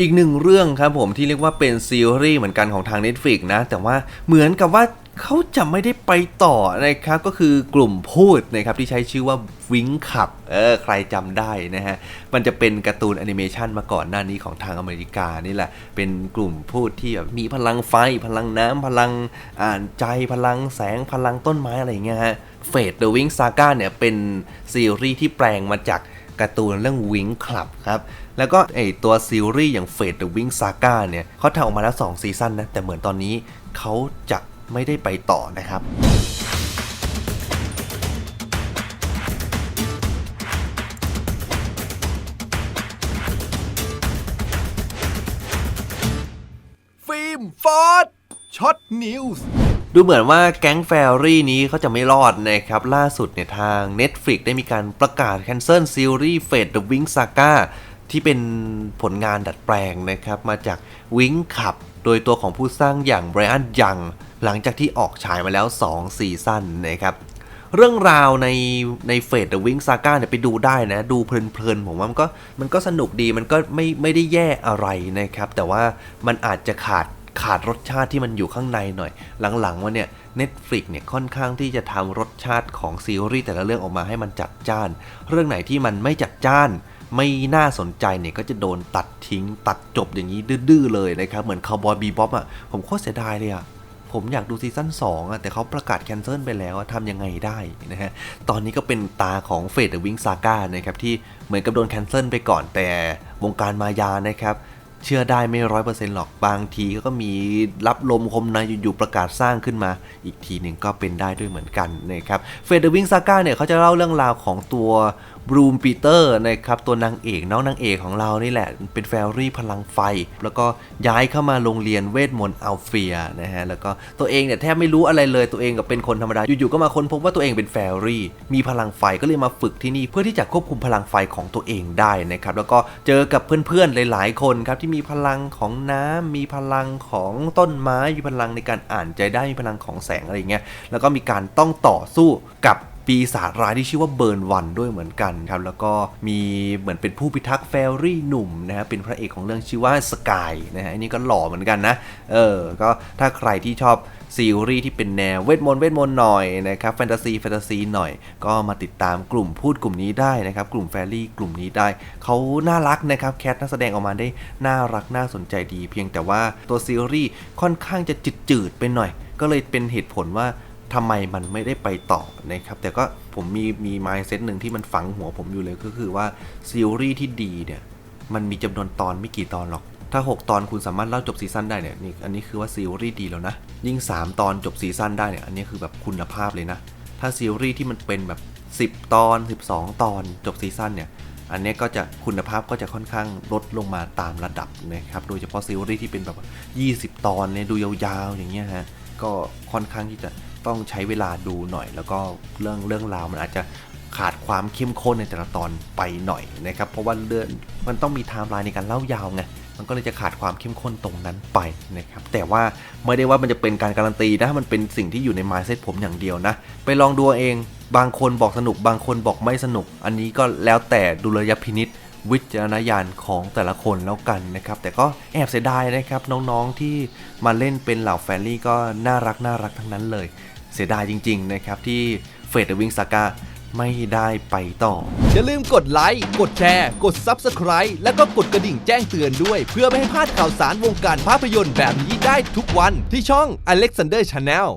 อีกหนึ่งเรื่องครับผมที่เรียกว่าเป็นซีรีส์เหมือนกันของทาง Netflix นะ แต่ว่าเหมือนกับว่าเขาจะไม่ได้ไปต่อนะครับ ก็คือกลุ่มพูดนะครับที่ใช้ชื่อว่าวิงขับเออใครจำได้นะฮะ มันจะเป็นการ์ตูนแอนิเมชันมาก่อนหน้านี้ของทางอเมริกานี่แหละ เป็นกลุ่มพูดที่แบบมีพลังไฟ พลังน้ำพลังอ่านใจพลังแสงพลังต้นไม้อะไรอย่างเงี้ยฮะเฟดเดอะวิงซาก้าเนี่ยเป็นซีรีส์ที่แปลงมาจาก การ์ตูนเรื่องวิงคลับครับ แล้วก็ไอตัวซีรีส์อย่างเฟดเดอะวิงซาก้าเนี่ยเขาทำออกมาแล้ว 2 ซีซั่นนะ แต่เหมือนตอนนี้เขาจะไม่ได้ไปต่อนะครับฟิล์มฟอร์ดช็อตนิวส์ ดูเหมือนว่าแก๊งแฟรี่นี้เขาจะไม่รอดนะครับ ล่าสุดเนี่ยทาง Netflix ได้มีการประกาศแคนเซิลซีรีส์ Fate the Wing Saga ที่เป็นผลงานดัดแปลงนะครับ มาจาก Wing ขับโดยตัวของผู้สร้างอย่างไบรอันยังหลังจากที่ออกฉายมาแล้ว 2 ซีซั่นนะครับเรื่องราวในในเฟดเดอะวิงซาก้าเนี่ยไปดูได้นะ ดูเพลินๆผมว่ามันก็มันก็สนุกดีมันก็ไม่ไม่ได้แย่อะไรนะครับ แต่ว่ามันอาจจะขาด ขาดรสชาติที่มันอยู่ข้างในหน่อย หลังๆว่าเนี่ย Netflix เนี่ยค่อนข้างที่จะทำรสชาติของซีรีส์แต่ละเรื่องออกมาให้มันจัดจ้าน เรื่องไหนที่มันไม่จัดจ้านไม่น่าสนใจเนี่ยก็จะโดนตัดทิ้ง ตัดจบอย่างนี้ดื้อๆเลยนะครับ เหมือนคาวบอยบีบ๊อบอะผมโคตรเสียดายเลยอะผมอยากดูซีซั่น2อะแต่เขาประกาศแคนเซิลไปแล้วทำยังไงได้นะฮะ ตอนนี้ก็เป็นตาของเฟดเดอะวิงซาก้านะครับ ที่เหมือนกับโดนแคนเซิลไปก่อนแต่วงการมายานะครับ เชื่อได้ไม่ร้อยเปอร์เซ็นต์หรอกบางทีก็มีรับลมคมในอยู่ๆประกาศสร้างขึ้นมา อีกทีหนึ่งก็เป็นได้ด้วยเหมือนกันนะครับเฟดเดอะวิงซาก้าเนี่ยเขาจะเล่าเรื่องราวของตัวบรูมปีเตอร์นะครับตัวนางเอกน้องนางเอกของเรานี่แหละ เป็นแฟรี่พลังไฟ แล้วก็ย้ายเข้ามาโรงเรียนเวทมนต์อัลเฟียนะฮะแล้วก็ตัวเองเนี่ยแทบไม่รู้อะไรเลยตัวเองก็เป็นคนธรรมดาอยู่ๆก็มาค้นพบว่าตัวเองเป็นแฟรี่ มีพลังไฟก็เลยมาฝึกที่นี่เพื่อที่จะควบคุมพลังไฟของตัวเองได้นะครับแล้วก็เจอกับเพื่อนๆหลาย ๆ คนครับที่มีพลังของน้ำมีพลังของต้นไม้มีพลังในการอ่านใจได้มีพลังของแสงอะไรอย่างเงี้ยแล้วก็มีการต้องต่อสู้กับ ปีศาจร้ายที่ชื่อว่าเบิร์นวันด้วยเหมือนกันครับ แล้วก็มีเหมือนเป็นผู้พิทักษ์แฟรี่หนุ่มนะฮะเป็นพระเอกของเรื่องชื่อว่าสกายนะฮะอันนี้ก็หล่อเหมือนกันนะเออก็ถ้าใครที่ชอบซีรีส์ที่เป็นแนวเวทมนต์เวทมนต์หน่อยนะครับแฟนตาซีแฟนตาซีหน่อย ก็มาติดตามกลุ่มพูดกลุ่มนี้ได้นะครับกลุ่มแฟรี่กลุ่มนี้ได้ เขาน่ารักนะครับแคทนักแสดงออกมาได้น่ารักน่าสนใจดี เพียงแต่ว่าตัวซีรีส์ค่อนข้างจะจืดๆไปหน่อย ก็เลยเป็นเหตุผลว่า ทำไมมันไม่ได้ไปต่อนะครับ แต่ก็ผมมีมีมายเซตหนึ่งที่มันฝังหัวผมอยู่เลยก็คือว่าซีรีส์ที่ดีเนี่ย มันมีจำนวนตอนไม่กี่ตอนหรอก ถ้า 6 ตอนคุณสามารถเล่าจบซีซั่นได้เนี่ยนี่อันนี้คือว่าซีรีส์ดีแล้วนะ ยิ่ง 3 ตอนจบซีซั่นได้เนี่ยอันนี้คือแบบคุณภาพเลยนะ ถ้าซีรีส์ที่มันเป็นแบบ 10 ตอน 12 ตอนจบซีซั่นเนี่ยอันนี้ก็จะคุณภาพก็จะค่อนข้างลดลงมาตามระดับนะครับ โดยเฉพาะซีรีส์ที่เป็นแบบ 20 ตอนเนี่ยดูยาวๆอย่างเงี้ยฮะ ก็ค่อนข้างที่จะ ต้องใช้เวลาดูหน่อย แล้วก็เรื่องเรื่องราวมันอาจจะขาดความเข้มข้นในแต่ละตอนไปหน่อยนะครับ เพราะว่าเรื่องมันต้องมีไทม์ไลน์ในการเล่ายาวไงมันก็เลยจะขาดความเข้มข้นตรงนั้นไปนะครับ แต่ว่าไม่ได้ว่ามันจะเป็นการการันตีนะ มันเป็นสิ่งที่อยู่ใน mindset ผมอย่างเดียวนะ ไปลองดูเอาเอง บางคนบอกสนุก บางคนบอกไม่สนุก อันนี้ก็แล้วแต่ดุลยพินิษวิจารณญาณของแต่ละคนแล้วกันนะครับ แต่ก็แอบเสียดายนะครับน้องๆที่มาเล่นเป็นเหล่าแฟนลี่ก็น่ารักน่ารักทั้งนั้นเลย เสียดายจริง ๆ นะครับ ที่เฟดวิงซากาไม่ได้ไปต่อ อย่าลืมกดไลค์ กดแชร์ กด Subscribe แล้วก็กดกระดิ่งแจ้งเตือนด้วย เพื่อไม่ให้พลาดข่าวสารวงการภาพยนตร์แบบนี้ได้ทุกวันที่ช่อง Alexander Channel